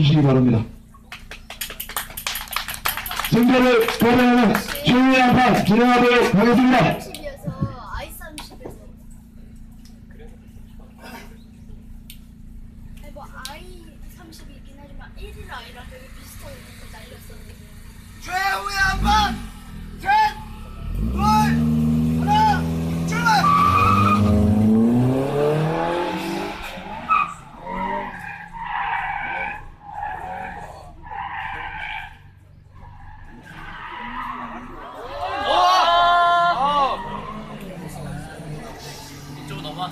주시기 바랍니다. 승자를 발표하는 최후의 한판 진행하도록 하겠습니다. 30이어서 아이 30에서 아니 뭐 아이 30이긴 하지만 1이랑 아이랑 되게 비슷하게 그렇게 날렸었는데 최후의 한판 셋, 둘, 하나, 출발! 이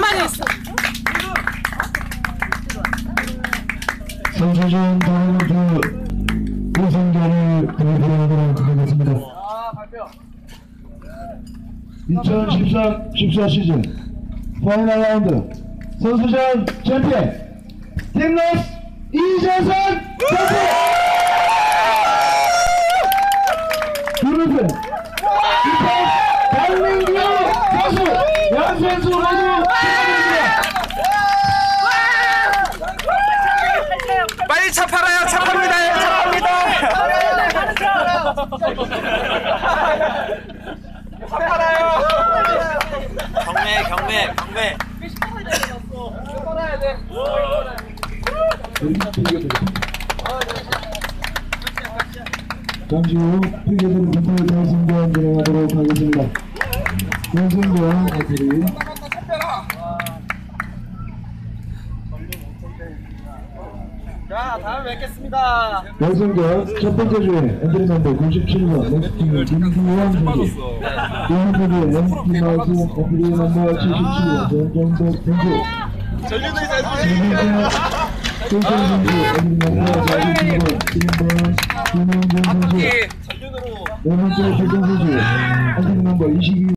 쪽으로 넘어왔어. 가만히 있어. 선수전 다음부터 우승자를 발표하도록 하겠습니다. 2013-14 시즌 파이널 라운드 선수전 챔피언 팀러스 이재선 선수 그룹은 이패스 박민규 선수 양 선수 모두 축하드립니다. 빨리 차 팔아요. 차 팝니다. 차 팝니다. 경매, 경매. 잠시 후 피겨들 분포 대승전 진행하도록 하겠습니다. 대승전 애들이 자, 다음에 뵙겠습니다. 대승전 첫 번째 주에 엔트리 멤버 97번 넥스팀 선수. 두번째 주에 엔트리 마우스 엔트리 77번 전정석 선수. 번째 손선 선수 엔트리 49번 1번 김원준 선수. 전륜으로. 네 번째 최정 선수. 엔트리 멤버 22번